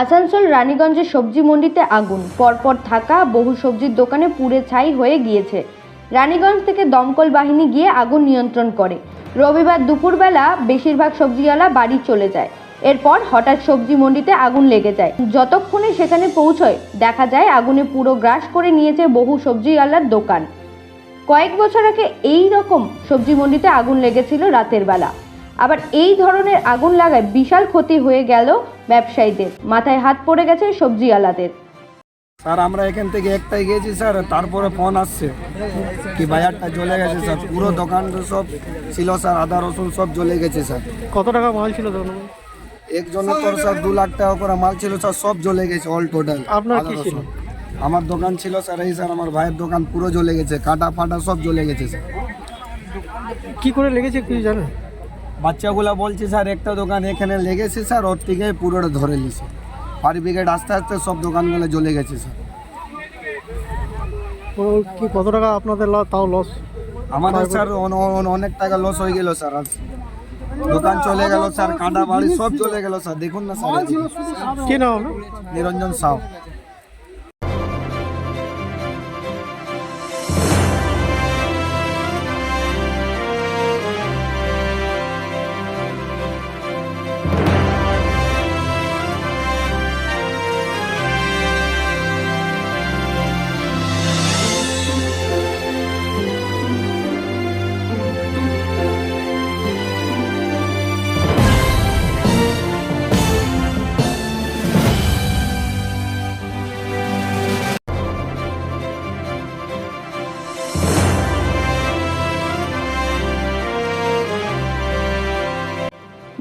আসানসোল রানীগঞ্জের সবজি মন্ডিতে আগুন। পরপর থাকা বহু সবজির দোকানে পুড়ে ছাই হয়ে গিয়েছে। রানীগঞ্জ থেকে দমকল বাহিনী গিয়ে আগুন নিয়ন্ত্রণ করে। রবিবার দুপুরবেলা বেশিরভাগ সবজিওয়ালা বাড়ি চলে যায়। এরপর হঠাৎ সবজি মন্ডিতে আগুন লেগে যায়। যতক্ষণে সেখানে পৌঁছয়, দেখা যায় আগুনে পুরো গ্রাস করে নিয়েছে বহু সবজিওয়ালার দোকান। কয়েক বছর আগে এই রকম সবজি মন্ডিতে আগুন লেগেছিল রাতের বেলা। আবার এই ধরনের আগুন লাগায় বিশাল ক্ষতি হয়ে গেল ব্যবসায়ীদের। মাথায় হাত পড়ে গেছে সবজিওয়ালাদের। স্যার আমরা এখান থেকে একটাই গিয়েছি স্যার তারপরে ফোন আসছে। কি বাজারটা জ্বলে গেছে স্যার? পুরো দোকান সব ছিল স্যার আদা রসুন সব জ্বলে গেছে স্যার। কত টাকা মাল ছিল তখন? একজনের তোর স্যার দু লাখ টাকা করে মাল ছিল স্যার সব জ্বলে গেছে অল টোটাল আপনার কি ছিল? আমার দোকান ছিল স্যার এই স্যার আমার ভাইয়ের দোকান পুরো জ্বলে গেছে কাটা ফাটা সব জ্বলে গেছে স্যার। কি করে লেগেছে কি জানেন? বাচ্চাগুলা বলছে স্যার একটা দোকান এখানে লেগেছে স্যার ওর থেকে পুরোটা ধরে নিছে। ফায়ার ব্রিগেড আস্তে আস্তে সব দোকানগুলো জ্বলে গেছে স্যার। ও কি কত টাকা আপনাদের তাও লস আমাদের স্যার অন- অন- অনেক টাকা লস হয়ে গেল স্যার আজ। দোকান চলে গেল স্যার কাঁটা বাড়ি সব চলে গেল স্যার দেখুন না স্যার। কি নাম Niranjan Shaw.